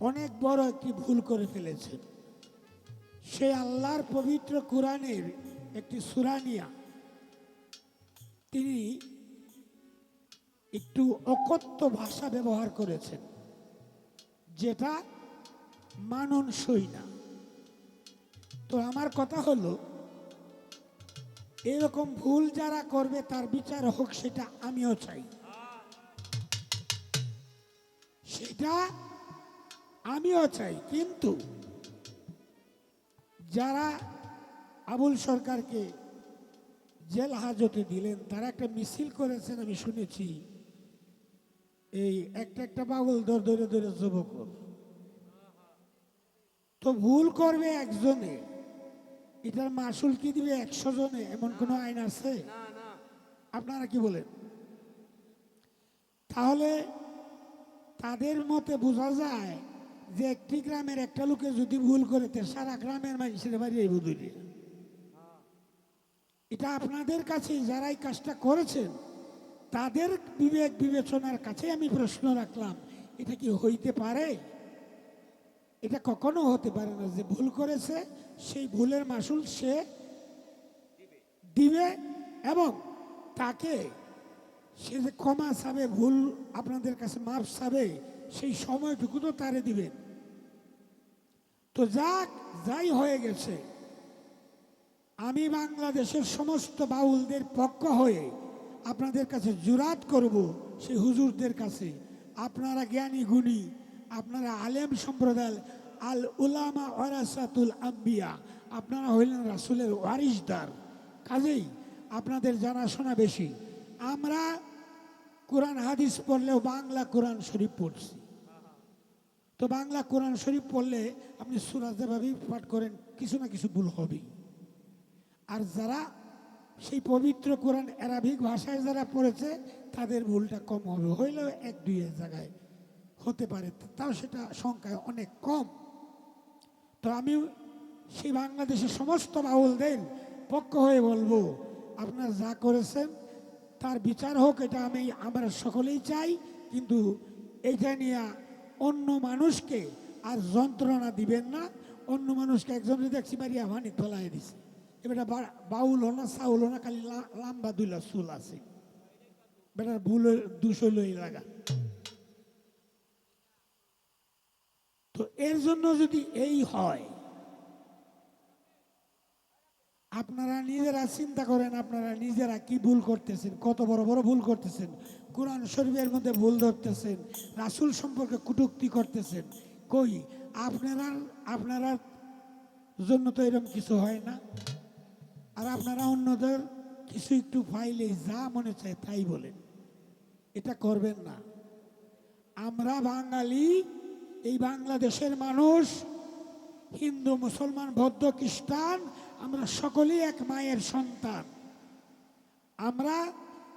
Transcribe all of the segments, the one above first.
অনেক বড় একটি ভুল করে ফেলেছেন সে আল্লাহর পবিত্র কোরআনের একটি সুরানিয়া তিনি একটু অকথ্য ভাষা ব্যবহার করেছেন, যেটা মাননসই না। তো আমার কথা হলো, এরকম ভুল যারা করবে, তার বিচার হোক, সেটা আমিও চাই। সেটা আমিও চাই কিন্তু যারা আবুল সরকারকে জেল হাজতে দিলেন তারা একটা মিছিল করেছেন আমি শুনেছি। এই একটা একটা পাগল দর ধরে ধরে যুবক তো ভুল করবে একজনে এটার মাসুল কি দিবে একশো জনে? এমন কোনো আইন আছে? আপনারা কি বলেন? তাহলে তাদের মতে বোঝা যায় যে একটি গ্রামের একটা লোকে যদি ভুল করে সারা গ্রামের মানুষের বাড়ি এই এটা আপনাদের কাছে যারা এই কাজটা করেছেন, তাদের বিবেক বিবেচনার কাছে আমি প্রশ্ন রাখলাম, এটা কি হইতে পারে? এটা কখনো হতে পারে না যে ভুল করেছে, সেই ভুলের মাসুল সে দিবে এবং তাকে সে যে ক্ষমা চাবে, ভুল আপনাদের কাছে মাপ চাবে, সেই সময়টুকু তো তারে দিবেন। তো যাক, যাই হয়ে গেছে। আমি বাংলাদেশের সমস্ত বাউলদের পক্ষ হয়ে আপনাদের কাছে জুরাত করব সেই হুজুরদের কাছে। আপনারা জ্ঞানী, গুণী, আপনারা আলেম সম্প্রদায় আল উলামা ওয়ারাসাতুল আম্বিয়া, আপনারা হইলেন রাসুলের ওয়ারিসদার কাজেই আপনাদের জানাশোনা বেশি। আমরা কোরআন হাদিস পড়লেও বাংলা কোরআন শরীফ পড়ছি। তো বাংলা কোরআন শরীফ পড়লে আপনি সুরাজভাবেই পাঠ করেন, কিছু না কিছু ভুল হবেই। আর যারা সেই পবিত্র কোরআন অ্যারাবিক ভাষায় যারা পড়েছে, তাদের ভুলটা কম হবে। হইলেও এক দুইয়ের জায়গায় হতে পারে। তাও সেটা সংখ্যায় অনেক কম। তো আমি সেই বাংলাদেশের সমস্ত বাউলদের পক্ষ হয়ে বলব, আপনার যা করেছেন তার বিচার হোক, এটা আমি আমরা সকলেই চাই, কিন্তু এইটা নিয়ে অন্য মানুষকে আর যন্ত্রণা দিবেন না। অন্য মানুষকে একজনকে দেখছি বাড়ি ভানি তোলাই দিছে। এবারে বাউল হো না, সাউল হো না, খালি লাম্বা দুইলা চুল আছে। বেটার ভুল দুশো লই লাগা তো এর জন্য যদি এই হয় আপনারা নিজেরা চিন্তা করেন, আপনারা নিজেরা কি ভুল করতেছেন, কত বড় বড় ভুল করতেছেন। কোরআন শরীফের মধ্যে ভুল ধরতেছেন, রাসুল সম্পর্কে কুটুক্তি করতেছেন। কই, আপনারা আপনারা জন্য তো এরকম কিছু হয় না। আর আপনারা অন্যদের কিছু একটু ফাইলে যা মনে চায় তাই বলেন। এটা করবেন না। আমরা বাঙালি, এই বাংলাদেশের মানুষ, হিন্দু, মুসলমান, বৌদ্ধ, খ্রিস্টান আমরা সকলেই এক মায়ের সন্তান। আমরা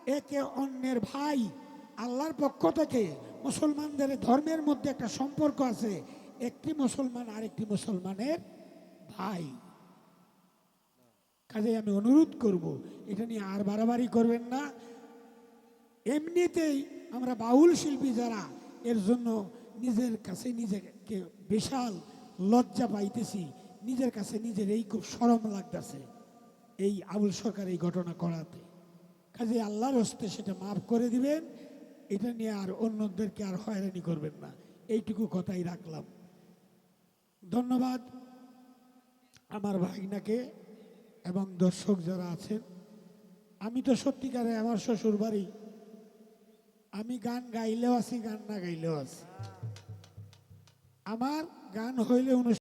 একে অন্যের ভাই, আল্লাহর পক্ষ থেকে মুসলমানদের ধর্মের মধ্যে একটা সম্পর্ক আছে, একটি মুসলমান আরেকটি মুসলমানের ভাই। কাজে আমি অনুরোধ করব, এটা নিয়ে আর বাড়াবাড়ি করবেন না। এমনিতেই আমরা বাউল শিল্পী যারা, এর জন্য নিজের কাছে নিজেকে বিশাল লজ্জা পাইতেছি। নিজের কাছে নিজের এই খুব সরম লাগতেছে এই আবুল সরকার এই ঘটনা করাতে। কাজে আল্লাহর হস্তে সেটা মাফ করে দিবেন, এটা নিয়ে আর অন্যদেরকে আর হয়রানি করবেন না। এইটুকু কথাই রাখলাম। ধন্যবাদ আমার ভাগনাকে এবং দর্শক যারা আছেন। আমি তো সত্যিকারে আমার শ্বশুর বাড়ি আমি গান গাইলেও আছি, গান না গাইলেও আছি। আমার গান হইলে অনুষ্ঠান